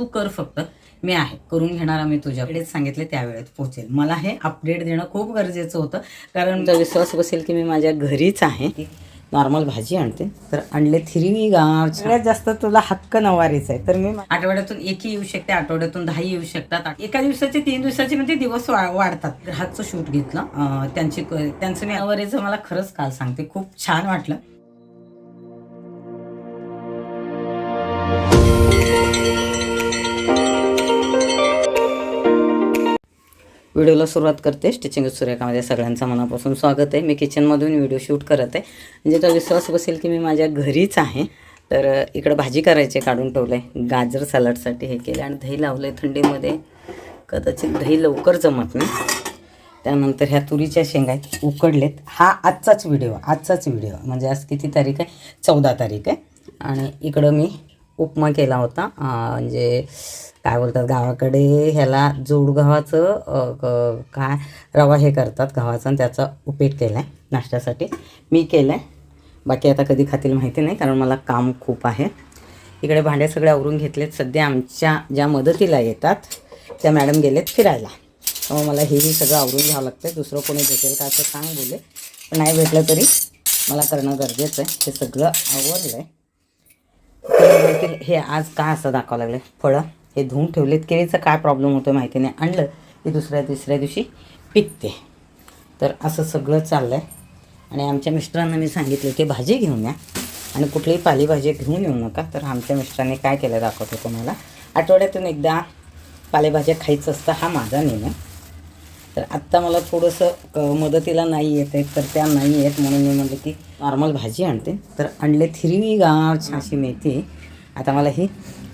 तू कर फक्त. मी आहे. करून घेणार मी तुझ्याकडेच सांगितले त्या वेळेत पोहोचेल मला हे अपडेट देणं खूप गरजेचं होतं. कारण विश्वास बसेल की मी माझ्या घरीच आहे. नॉर्मल भाजी आणते. तर आणले हिरवीगार सगळ्यात जास्त तुला हक्क नवारीच आहे. तर मी आठवड्यातून एकही येऊ शकते आठवड्यातून दहाही येऊ शकतात. एका दिवसाचे तीन दिवसाचे म्हणजे दिवस वाढतात. ग्राहकचं शूट घेतलं. त्यांची त्यांचं मी नवारीचं मला खरंच काल सांगते. खूप छान वाटलं. व्हिडिओला सुरुवात करते. स्टिचिंग सूर्यकामध्ये सगळ्यांचं मनापासून स्वागत आहे. मी किचनमधून व्हिडिओ शूट करत आहे. म्हणजे तो विश्वास बसेल की मी माझ्या घरीच आहे. तर इकडं भाजी करायची काढून ठेवलं आहे गाजर सलाडसाठी हे केलं आणि दही लावलं आहे थंडीमध्ये. कदाचित दही लवकर जमत नाही. त्यानंतर ह्या तुरीच्या शेंगा आहेत उकडलेत. हा आजचाच व्हिडिओ आजचाच व्हिडिओ. म्हणजे आज किती तारीख आहे? चौदा तारीख आहे. आणि इकडं मी उपमा केला होता. म्हणजे काय बोलतात गावाकडे ह्याला जोड गव्हाचं क- काय रवा हे करतात गव्हाचा आणि त्याचा उपेट केला आहे नाश्त्यासाठी. मी केलं आहे बाकी आता कधी खातील माहिती नाही कारण मला काम खूप आहे. इकडे भांडे सगळे आवरून घेतलेत. सध्या आमच्या ज्या मदतीला येतात त्या मॅडम गेलेत फिरायला. त्यामुळे मला हेही सगळं आवरून घ्यावं लागतं दुसरं कोणी भेटेल का असं सांग बोले पण नाही भेटलं तरी मला करणं गरजेचं आहे. हे सगळं आवडलं आहे म्हणतील, हे आज का असं दाखवावं लागलं? फळं हे धुवून ठेवलेत. केळीचा काय प्रॉब्लेम होतो माहिती नाही. आणलं की दुसऱ्या तिसऱ्या दिवशी पिकते. तर असं सगळं चाललं आहे आणि आमच्या मिस्टरांना मी सांगितलं की भाजी घेऊन या आणि कुठलीही पालेभाजी घेऊन येऊ नका. तर आमच्या मिस्टरांनी काय केलं दाखवतो तुम्हाला? आठवड्यातून एकदा पालेभाज्या खायचं असतं हा माझा नियम आहे तर आत्ता मला थोडंसं क मदतीला नाही येत आहेत तर त्या नाही आहेत म्हणून मी म्हटलं की नॉर्मल भाजी आणते. तर आणले हिरवीगार अशी मेथी. आता मला ही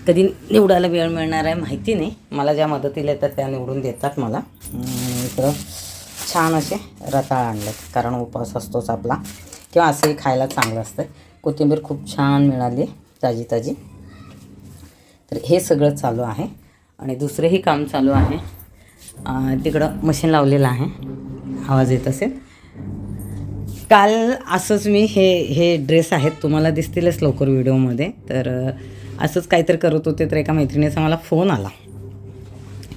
कधी निवडायला वेळ मिळणार आहे माहिती नाही. मला ज्या मदतीला येतात त्या निवडून देतात मला. तर इकडं छान असे रताळ आणलेत कारण उपवास असतोच आपला. किंवा असंही खायला चांगलं असतं. कोथिंबीर खूप छान मिळाली ताजी ताजी. तर हे सगळं चालू आहे. आणि दुसरंही काम चालू आहे. तिकडं मशीन लावलेलं आहे. आवाज येत असेल. काल असंच मी हे हे ड्रेस आहेत तुम्हाला दिसतीलच लवकर व्हिडिओमध्ये. तर असंच काहीतरी करत होते तर एका मैत्रिणीचा मला फोन आला.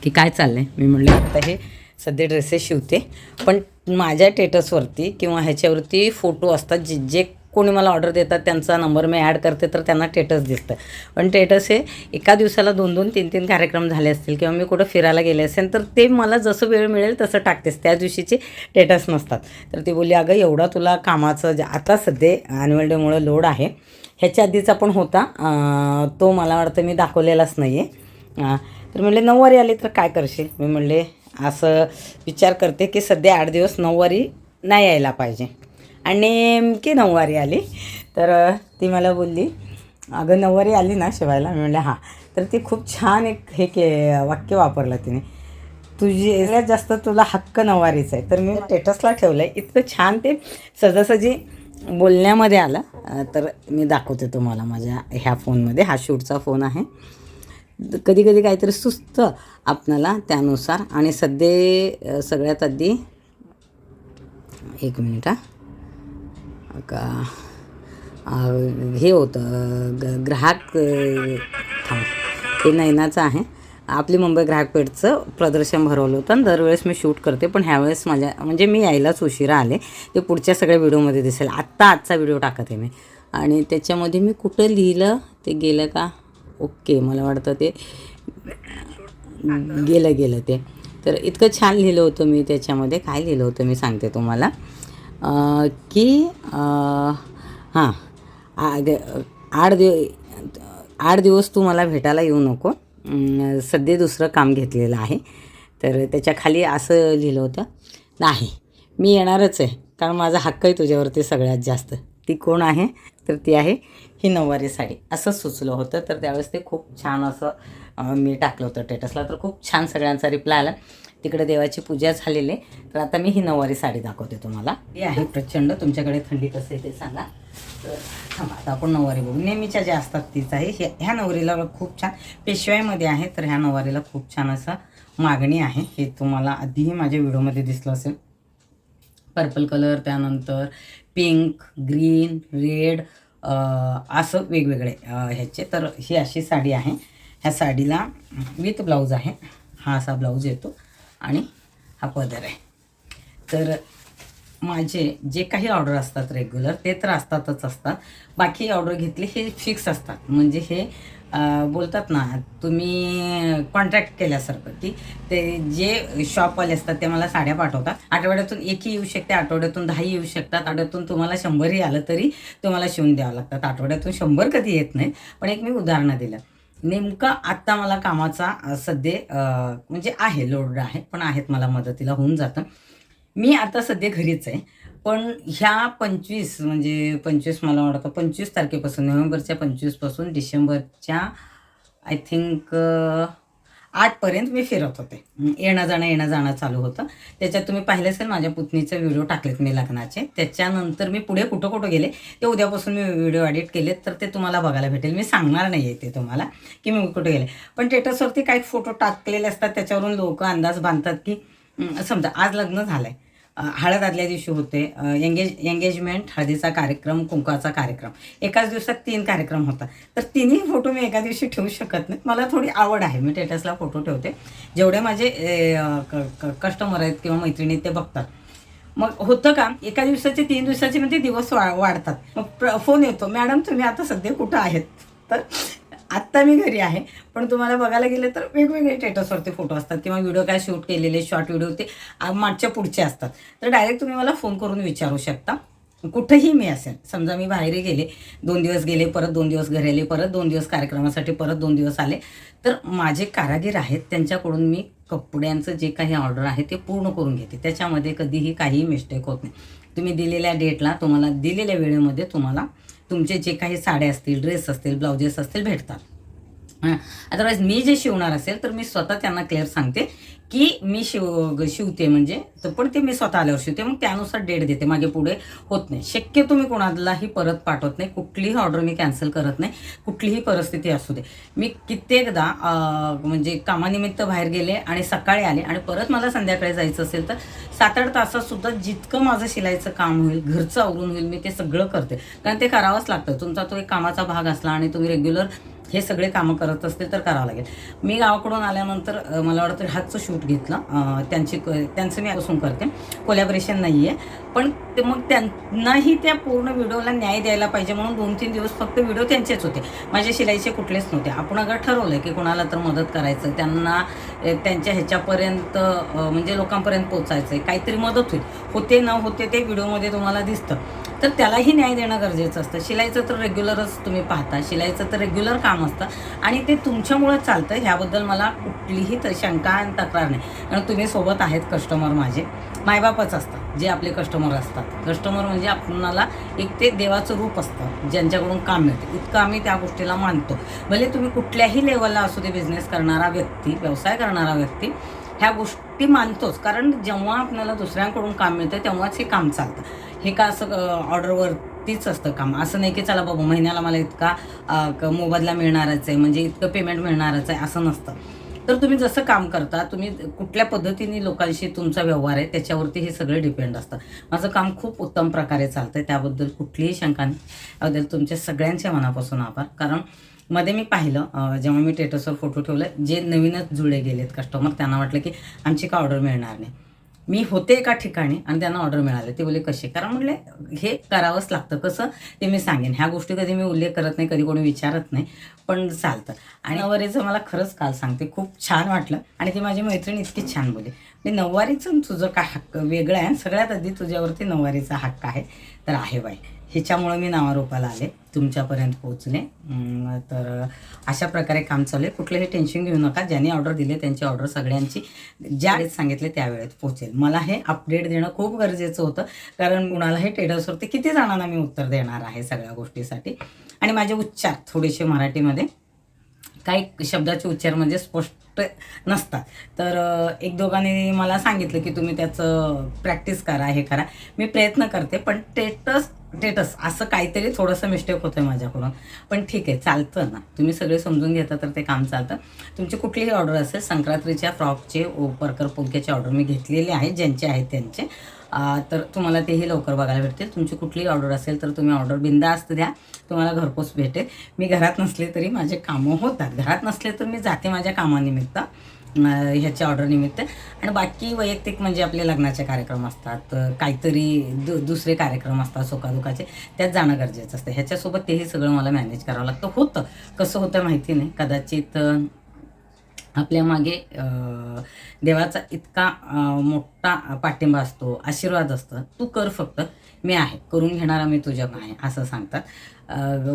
की काय चाललं आहे मी म्हणले आता हे सध्या ड्रेसेस शिवते. पण माझ्या टेटसवरती किंवा ह्याच्यावरती फोटो असतात जे जे कोणी मला ऑर्डर देतात त्यांचा नंबर मी ॲड करते तर त्यांना टेटस दिसतं. पण टेटस हे एका दिवसाला दोन दोन तीन तीन कार्यक्रम झाले असतील किंवा मी कुठं फिरायला गेले असेल तर ते मला जसं वेळ मिळेल तसं टाकतेस. त्या दिवशीचे टेटस नसतात. तर ती बोलली अगं एवढा तुला कामाचं जे आता सध्या ॲन्युअल डेमुळं लोड आहे. ह्याच्या आधीचा पण होता. तो मला वाटतं मी दाखवलेलाच नाही आहे तर म्हणले नऊवारी आली तर काय करशील? मी म्हणले असं विचार करते की सध्या आठ दिवस नऊवारी नाही यायला पाहिजे. आणि नेमकी नऊवारी आली. तर ती मला बोलली अगं नऊवारी आली ना शिवायला. मी म्हणले हां. तर ती खूप छान एक हे के वाक्य वापरलं तिने. तुझी सगळ्यात जास्त तुला हक्क नवारीचा आहे. तर मी स्टेटसला ठेवलं आहे इतकं छान ते सहजासहजी बोलण्यामध्ये आलं. तर मी दाखवते तुम्हाला माझ्या ह्या फोनमध्ये. हा शूटचा फोन आहे. कधी कधी काहीतरी सुचतं आपणाला त्यानुसार. आणि सध्या सगळ्यात आधी एक मिनिट हा. का हे होतं ग ग्राहक हे नैनाचं आहे. आपली मुंबई ग्राहकपेठचं प्रदर्शन भरवलं होतं आणि दरवेळेस मी शूट करते पण ह्यावेळेस माझ्या म्हणजे मी यायलाच उशिरा आले. ते पुढच्या सगळ्या व्हिडिओमध्ये दिसेल. आत्ता आजचा व्हिडिओ टाकत आहे मी. आणि त्याच्यामध्ये मी कुठं लिहिलं ते गेलं का? ओके मला वाटतं ते गेलं गेलं ते. तर इतकं छान लिहिलं होतं मी त्याच्यामध्ये. काय लिहिलं होतं मी सांगते तुम्हाला. की हां आग- आठ दिव आठ दिवस तू मला भेटायला येऊ नको सध्या दुसरं काम घेतलेलं आहे तर त्याच्याखाली असं लिहिलं होतं नाही मी येणारच आहे कारण माझा हक्क आहे तुझ्यावरती सगळ्यात जास्त. ती कोण आहे? तर ती आहे ही नऊवारी साडी. असं सुचलं होतं तर त्यावेळेस ते खूप छान असं मी टाकलं होतं टेटसला तर खूप छान सगळ्यांचा रिप्लाय आला. तिकडे देवाची पूजा झालेली आहे. तर आता मी ही नऊवारी साडी दाखवते तुम्हाला. ही आहे प्रचंड तुमच्याकडे थंडी कसं आहे ते सांगा. तर थांबा आता आपण नऊवारी बघू. नेहमीच्या ज्या असतात तीच आहे. ह्या ह्या नवरीला खूप छान पेशव्यामध्ये आहे तर ह्या नऊवारीला खूप छान असं मागणी आहे. हे तुम्हाला आधीही माझ्या व्हिडिओमध्ये दिसलं असेल. पर्पल कलर त्यानंतर पिंक ग्रीन रेड असं वेगवेगळे ह्याचे. तर ही अशी साडी आहे. ह्या साडीला विथ ब्लाऊज आहे. हा असा ब्लाऊज येतो. आणि हा पदर आहे. तर माझे जे काही ऑर्डर असतात रेग्युलर ते तर असतातच असतात. बाकी ऑर्डर घेतले हे फिक्स असतात. म्हणजे हे बोलतात ना तुम्ही कॉन्ट्रॅक्ट केल्यासारखं की ते जे शॉपवाले असतात ते मला साड्या पाठवतात. आठवड्यातून एकही येऊ शकते आठवड्यातून दहाही येऊ शकतात. आठवड्यातून तुम्हाला शंभरही आलं तरी तुम्हाला शिवून द्यावं लागतात. आठवड्यातून शंभर कधी येत नाही पण एक मी उदाहरणं दिलं. नेमकं आत्ता मला कामाचा सध्या म्हणजे आहे लोड आहे पण आहेत मला मदतीला होऊन जातं. मी आता सध्या घरीच आहे पण ह्या पंचवीस म्हणजे पंचवीस मला वाटतं पंचवीस तारखेपासून नोव्हेंबरच्या पंचवीसपासून डिसेंबरच्या आय थिंक आठपर्यंत मी फिरत होते. येणं जाणं येणं जाणं चालू होतं. त्याच्यात तुम्ही पाहिलं असेल माझ्या पुतणीचे व्हिडिओ टाकलेत मी लग्नाचे. त्याच्यानंतर मी पुढे कुठं कुठं गेले ते उद्यापासून मी व्हिडिओ एडिट केलेत तर ते तुम्हाला बघायला भेटेल. मी सांगणार नाही आहे ते तुम्हाला की मी कुठे गेले. पण स्टेटसवरती काही फोटो टाकलेले असतात त्याच्यावरून लोक अंदाज बांधतात की समजा आज लग्न झालं आहे हळद आदल्या दिवशी होते. एंगेज एंगेजमेंट हळदीचा कार्यक्रम कुंकाचा कार्यक्रम. एकाच दिवसात तीन कार्यक्रम होता. तर तिन्ही फोटो मी एका दिवशी ठेवू शकत नाही. मला थोडी आवड आहे. मी टेटसला फोटो ठेवते. जेवढे माझे कस्टमर आहेत किंवा मैत्रिणी ते बघतात. मग होतं का? एका दिवसाचे तीन दिवसाचे म्हणजे दिवस वा वाढतात. मग प्र- फोन येतो. मॅडम तुम्ही आता सध्या कुठं आहेत? तर आत्ता मी घरी आहे पण तुम्हाला बघायला गेलं तर वेगवेगळे स्टेटसवरती फोटो असतात किंवा व्हिडिओ काय शूट केलेले शॉर्ट व्हिडिओ ते मागच्या पुढचे असतात. तर डायरेक्ट तुम्ही मला फोन करून विचारू शकता. कुठंही मी असेल समजा मी बाहेरही गेले दोन दिवस गेले परत दोन दिवस घरी आले परत दोन दिवस कार्यक्रमासाठी परत दोन दिवस आले तर माझे कारागीर आहेत त्यांच्याकडून मी कपड्यांचं जे काही ऑर्डर आहे ते पूर्ण करून घेते. त्याच्यामध्ये कधीही काहीही मिस्टेक होत नाही. तुम्ही दिलेल्या डेटला तुम्हाला दिलेल्या वेळेमध्ये तुम्हाला तुमचे जे काही साड्या असतील ड्रेस असतील ब्लाउजेस असतील भेटतात. अदरवाईज मी जे शिवणार असेल तर मी स्वतः त्यांना क्लिअर सांगते की मी शिव शिवते म्हणजे तर पण ते मी स्वतः आल्यावर शिवते. मग त्यानुसार डेट देते. मागे पुढे होत नाही. शक्यतो मी कोणालाही परत पाठवत नाही. कुठलीही ऑर्डर मी कॅन्सल करत नाही. कुठलीही परिस्थिती असू दे. मी कित्येकदा म्हणजे कामानिमित्त बाहेर गेले आणि सकाळी आले आणि परत मला संध्याकाळी जायचं असेल तर सात आठ तासातसुद्धा जितकं माझं शिलाईचं काम होईल घरचं आवरून होईल मी ते सगळं करते. कारण ते करावंच लागतं. तुमचा तो एक कामाचा भाग असला आणि तुम्ही रेग्युलर हे सगळे कामं करत असतील तर करावं लागेल. मी गावाकडून आल्यानंतर मला वाटतं हातचं शूट घेतलं. त्यांची क- त्यांचं मी असून करते. कोलॅबरेशन नाही आहे पण ते मग त्यांनाही त्या पूर्ण व्हिडिओला न्याय द्यायला पाहिजे म्हणून दोन तीन दिवस फक्त व्हिडिओ त्यांचेच होते. माझ्या शिलाईचे कुठलेच नव्हते. आपण अगर ठरवलं की कोणाला तर मदत करायचं त्यांना त्यांच्या ह्याच्यापर्यंत म्हणजे लोकांपर्यंत पोचायचं आहे काहीतरी मदत होईल. होते न होते ते व्हिडिओमध्ये तुम्हाला दिसतं. तर त्यालाही न्याय देणं गरजेचं असतं. शिलाईचं तर रेग्युलरच तुम्ही पाहता. शिलाईचं तर रेग्युलर काम असतं. आणि ते तुमच्यामुळं चालतं ह्याबद्दल मला कुठलीही तर शंका आणि तक्रार नाही. कारण तुम्ही सोबत आहेत कस्टमर माझे. मायबापच असतात जे आपले कस्टमर असतात. कस्टमर म्हणजे आपणाला एक ते देवाचं रूप असतं ज्यांच्याकडून काम मिळतं. इतकं आम्ही त्या गोष्टीला मानतो. भले तुम्ही कुठल्याही लेवलला असू दे बिझनेस करणारा व्यक्ती व्यवसाय करणारा व्यक्ती ह्या गोष्टी मानतोच. कारण जेव्हा आपल्याला दुसऱ्यांकडून काम मिळतं तेव्हाच हे काम चालतं. हे का असं ऑर्डरवरतीच असतं काम? असं नाही की चला बाबा महिन्याला मला इतका क- मोबदला मिळणारच आहे म्हणजे इतकं पेमेंट मिळणारच आहे असं नसतं. तर तुम्ही जसं काम करता तुम्ही कुठल्या पद्धतीने लोकांशी तुमचा व्यवहार आहे त्याच्यावरती हे सगळे डिपेंड असतं. माझं काम खूप उत्तम प्रकारे चालतं आहे त्याबद्दल कुठलीही शंका नाही. त्याबद्दल तुमच्या सगळ्यांच्या मनापासून आभार. कारण मध्ये मी पाहिलं जेव्हा मी टेटसवर फोटो ठेवले जे नवीनच जुळे गेलेत कस्टमर त्यांना वाटलं की आमची का ऑर्डर मिळणार नाही. मी होते एका ठिकाणी आणि त्यांना ऑर्डर मिळाले. ते बोले कसे कारण म्हणले हे करावंच लागतं. कसं? ते मी सांगेन. ह्या गोष्टी कधी मी उल्लेख करत नाही कधी कोणी विचारत नाही पण चालतं. आणि नववारीचं मला खरंच काल सांगते खूप छान वाटलं. आणि ती माझी मैत्रीण इतकी छान बोली मी नऊवारीचं तुझं काय हक्क? वेगळं आहे. सगळ्यात आधी तुझ्यावरती नऊवारीचा हक्क आहे. तर आहे बाई. ह्याच्यामुळं मी नावारूपाला आले तुमच्यापर्यंत पोहोचले. तर अशा प्रकारे काम चालू आहे. कुठलंही टेन्शन घेऊ नका. ज्यांनी ऑर्डर दिले त्यांची ऑर्डर सगळ्यांची ज्या वेळेत सांगितले त्या वेळेत पोहोचेल. मला हे अपडेट देणं खूप गरजेचं होतं. कारण कुणालाही टेडर्सवरती किती जणांना मी उत्तर देणार आहे सगळ्या गोष्टीसाठी. आणि माझे उच्चार थोडेसे मराठीमध्ये. काही शब्दाचे उच्चार म्हणजे स्पष्ट प्र नसतात. तर एक दोघांनी मला सांगितलं की तुम्ही त्याचं प्रॅक्टिस करा हे करा. मी प्रयत्न करते पण टेटस टेटस असं काहीतरी थोडंसं मिस्टेक होतं माझ्याकडून. पण ठीक आहे चालतं ना. तुम्ही सगळे समजून घेता तर ते काम चालतं. तुमची कुठलीही ऑर्डर असेल संक्रांतीच्या फ्रॉकचे ओ परकर पुलक्याचे ऑर्डर मी घेतलेले आहे ज्यांचे आहेत त्यांचे. तर तुम्हाला तेही लवकर बघायला भेटतील. तुमची कुठलीही ऑर्डर असेल तर तुम्ही ऑर्डर बिंदास्त द्या. तुम्हाला घरपोच भेटेल. मी घरात नसले तरी माझे कामं होतात. घरात नसले तर मी जाते माझ्या कामानिमित्त ह्याच्या ऑर्डरनिमित्त आणि बाकी वैयक्तिक म्हणजे आपले लग्नाचे कार्यक्रम असतात. काहीतरी दु दुसरे कार्यक्रम असतात सुखादुखाचे. त्यात जाणं गरजेचं असतं. ह्याच्यासोबत तेही सगळं मला मॅनेज करावं लागतं. होतं. कसं होतं माहिती नाही. कदाचित आपल्या मागे देवाचा इतका मोठा पाठिंबा असतो आशीर्वाद असतो. तू कर फक्त मी आहे. करून घेणारा मी तुझ्या आहे असं सांगतात.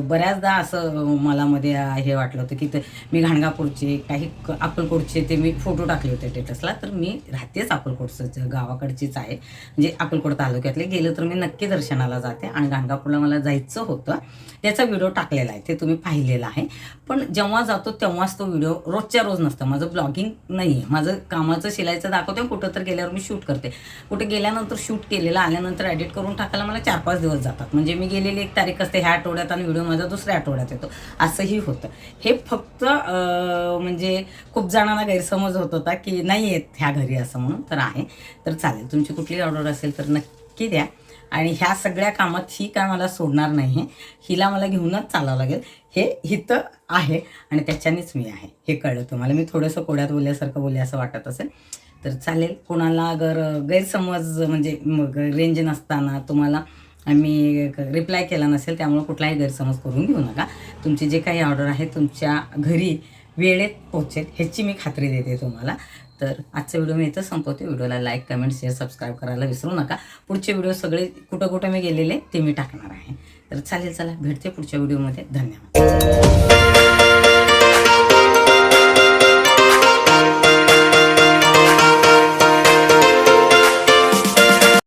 बऱ्याचदा असं मला मध्ये हे वाटलं होतं की ते मी घाणगापूरचे काही क- अक्कलकोटचे ते मी फोटो टाकले होते टेटसला तर मी राहतेच अक्कलकोटचं गावाकडचीच आहे. म्हणजे अक्कलकोट तालुक्यातले. गेलं तर मी नक्की दर्शनाला जाते आणि घाणगापूरला मला जायचं होतं. त्याचा व्हिडिओ टाकलेला आहे. ते तुम्ही पाहिलेला आहे. पण जेव्हा जातो तेव्हाच तो व्हिडिओ रोजच्या रोज नसतं. माझं ब्लॉगिंग नाही आहे माझं कामाचं शिलाईचं दाखवते कुठं तर गेल्यावर मी शूट करते. कुठे गेल्यानंतर शूट केलेलं आल्यानंतर एडिट करून टाकायला मला चार पाच दिवस जातात. म्हणजे मी गेलेली एक तारीख असते. ह्या आठवड्यात आणि व्हिडिओ माझा दुसऱ्या आठवड्यात येतो. असंही होतं. हे फक्त म्हणजे खूप जणांना गैरसमज होत होता की नाही येत ह्या घरी असं म्हणून तर आहे. तर चालेल तुमची कुठली ऑर्डर असेल तर नक्की द्या. आणि ह्या सगळ्या कामात ही काय मला सोडणार नाही हिला मला घेऊनच चालावं लागेल. हे हितं आहे आणि त्याच्यानेच मी आहे. हे कळलं तुम्हाला. मी थोडंसं कोड्यात बोलल्यासारखं बोलले असं वाटत असेल. तर चालेल कोणाला अगर गैरसमज म्हणजे मग रेंज नसताना तुम्हाला मी रिप्लाय केला नसेल त्यामुळे कुठलाही गैरसमज करून घेऊ नका. तुमची जे काही ऑर्डर आहे तुमच्या घरी वेळेत पोहोचेल ह्याची मी खात्री देते तुम्हाला. तर आजचा व्हिडिओ मी इथं संपवते. व्हिडिओला लाईक कमेंट शेअर सबस्क्राईब करायला विसरू नका. पुढचे व्हिडिओ सगळे कुठं कुठं मी गेलेले ते मी टाकणार आहे. तर चालेल चला भेटते पुढच्या व्हिडिओमध्ये धन्यवाद.